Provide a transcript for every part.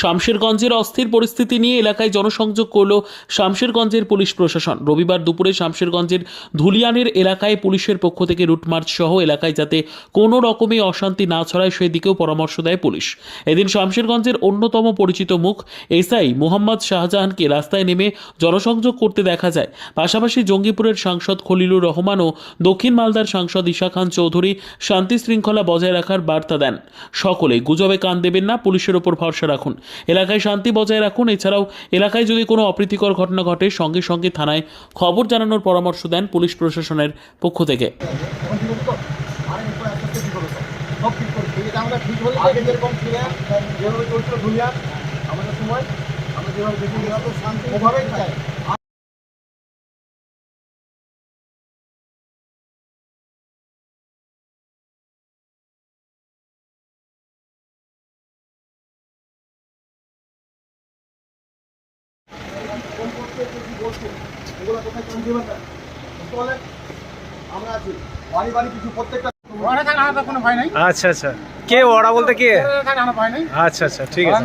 শামশেরগঞ্জের অস্থির পরিস্থিতি নিয়ে এলাকায় জনসংযোগ করল শামশেরগঞ্জের পুলিশ প্রশাসন। রবিবার দুপুরে শামশেরগঞ্জের ধুলিয়ানের এলাকায় পুলিশের পক্ষ থেকে রুটমার্চ সহ এলাকায় যাতে কোনো রকমে অশান্তি না ছড়ায়, সেদিকেও পরামর্শ দেয় পুলিশ। এদিন শামশেরগঞ্জের অন্যতম পরিচিত মুখ এসআই মোহাম্মদ শাহজাহানকে রাস্তায় নেমে জনসংযোগ করতে দেখা যায়। পাশাপাশি জঙ্গিপুরের সাংসদ খলিলুর রহমান ও দক্ষিণ মালদার সাংসদ ঈশা খান চৌধুরী শান্তি শৃঙ্খলা বজায় রাখার বার্তা দেন। সকলে গুজবে কান দেবেন না, পুলিশের ওপর ভরসা রাখুন। এলাকায় শান্তি বজায় রাখুন। এছাড়াও এলাকায় যদি কোনো অপ্রীতিকর ঘটনা ঘটে, সঙ্গে সঙ্গে থানায় খবর জানানোর পরামর্শ দেন পুলিশ প্রশাসনের পক্ষ থেকে। আমরা যেভাবে ওভাবেই চাই। কোন করছে বলছে এগুলো কোথায় কোন দেবেন না বুঝতে পারলেন আমরা আছি বাড়ি বাড়ি কিছু প্রত্যেকটা ওরা থাকা আমার তো কোনো ভয় নাই আচ্ছা আচ্ছা কে ওরা বলতে কে আচ্ছা আচ্ছা ঠিক আছে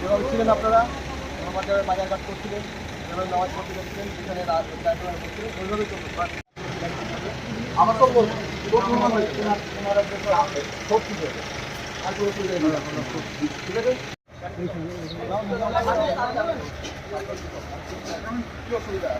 যেভাবে ছিলেন আপনারা আমাদের বাজার ঘাট করছিলেন যেভাবে নামাজ পড়তে যাচ্ছিলেন সেখানে করছিলেন। আমার তো বলব ঠিক আছে? অসুবিধা